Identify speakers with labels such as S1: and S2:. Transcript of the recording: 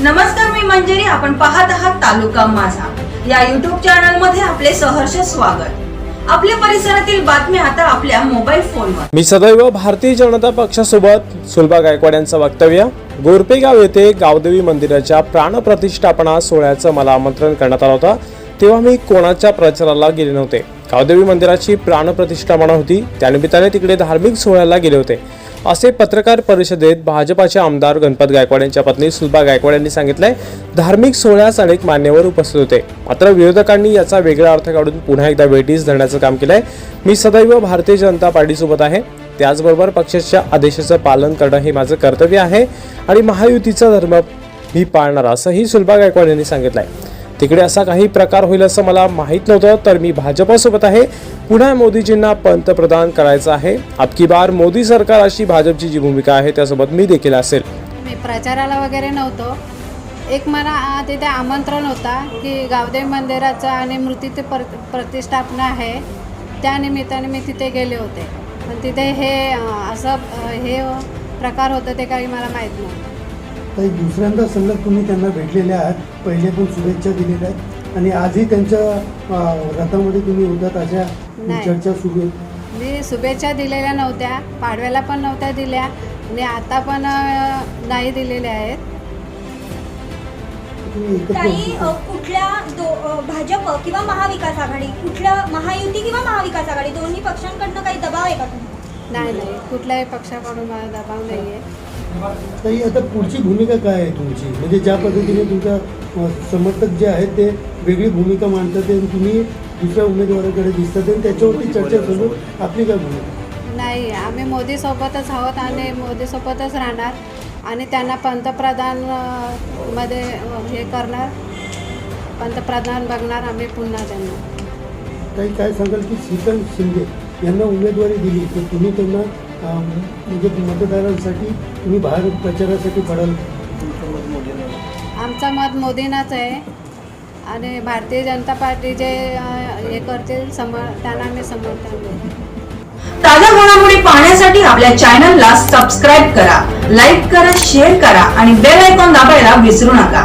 S1: मी मंजिरी. आपण पाहत आहात तालुका माझा. या युट्यूब चॅनलमध्ये आपले सहर्ष स्वागत. आपल्या परिसरातील बातम्या आता आपल्या मोबाईल फोनवर
S2: मी सदैव भारतीय जनता पक्षासोबत सुलभा गायकवाड यांचं वक्तव्य. गोरपेगाव येथे गावदेवी मंदिराच्या प्राणप्रतिष्ठापना सोहळ्याचं मला आमंत्रण करण्यात आलं होतं. तेव्हा मी कोणाच्या प्रचाराला गेले नव्हते. गावदेवी मंदिराची प्राणप्रतिष्ठापना होती. त्यानिमित्ताने तिकडे धार्मिक सोहळ्याला गेले होते. असे पत्रकार परिषदेत भाजपाचे आमदार गणपत गायकवाड यांच्या पत्नी सुलभा गायकवाड यांनी सांगितलंय धार्मिक सोहळ्यास अनेक मान्यवर उपस्थित होते. मात्र विरोधकांनी याचा वेगळा अर्थ काढून पुन्हा एकदा वेटीस धरण्याचं काम केलंय. मी सदैव भारतीय जनता पार्टीसोबत आहे. त्याचबरोबर पक्षाच्या आदेशाचं पालन करणं हे माझं कर्तव्य आहे आणि महायुतीचा धर्म मी पाळणार असंही सुलभा गायकवाड यांनी सांगितलंय. तिकडे असा काही प्रकार होईल असं मला माहीत नव्हतं तर मी भाजपसोबत आहे. पुन्हा मोदीजींना पंतप्रधान करायचं आहे. अबकी बार मोदी सरकार अशी भाजपची जी भूमिका आहे त्यासोबत मी देखील असेल.
S3: मी प्रचाराला वगैरे नव्हतो. एक मला तिथे आमंत्रण होता की गावदेव मंदिराचं आणि मृत्यूची पर प्रतिष्ठापना आहे. त्या निमित्ताने मी तिथे गेले होते. पण तिथे हे असं हे प्रकार होतं ते काही मला माहीत नव्हतं.
S4: दुसऱ्यांदा सलग तुम्ही त्यांना भेटलेले आहात. पहिले पण शुभेच्छा दिलेल्या आहेत. आणि आजही त्यांच्या रथामध्ये तुम्ही होतात अशा
S3: नाही.
S4: चर्चा सुरू
S3: मी शुभेच्छा दिलेल्या नव्हत्या पाडव्याला पण नव्हत्या दिल्या आणि आता पण नाही दिलेल्या आहेत.
S5: ताई अ,
S4: होता.
S5: कुठल्या दो अ, भाजप किंवा महाविकास आघाडी कुठल्या महायुती किंवा महाविकास आघाडी दोन्ही पक्षांकडनं काही दबाव आहे का तुम्हाला
S3: नाही नाही कुठल्याही पक्षाकडून मला दबाव नाही आहे.
S4: ताई आता पुढची भूमिका काय आहे तुमची? म्हणजे ज्या पद्धतीने तुमच्या अं, समर्थक जे आहेत ते वेगळी भूमिका मांडतात आणि तुम्ही दुसऱ्या उमेदवाराकडे दिसतात आणि त्याच्यावरती चर्चा चालू आपली काय भूमिका?
S3: नाही आम्ही मोदीसोबतच आहोत आणि मोदीसोबतच राहणार आणि त्यांना पंतप्रधानमध्ये हे करणार. पंतप्रधान बघणार आम्ही पुन्हा त्यांना.
S4: ताई काय सांगाल की श्रीकांत शिंदे यांना उमेदवारी दिली तर तुम्ही त्यांना अं, म्हणजे मतदारांसाठी तुम्ही बाहेर प्रचारासाठी पडाल.
S3: आमचं मत मोदींनाच आहे. आणि भारतीय जनता पार्टी जे हे करते समर त्यांना मी समर्थन
S1: ताज्या घडामोडी पाहण्यासाठी आपल्या चॅनलला सबस्क्राईब करा लाईक करा शेअर करा आणि बेल आयकॉन दाबायला विसरू नका.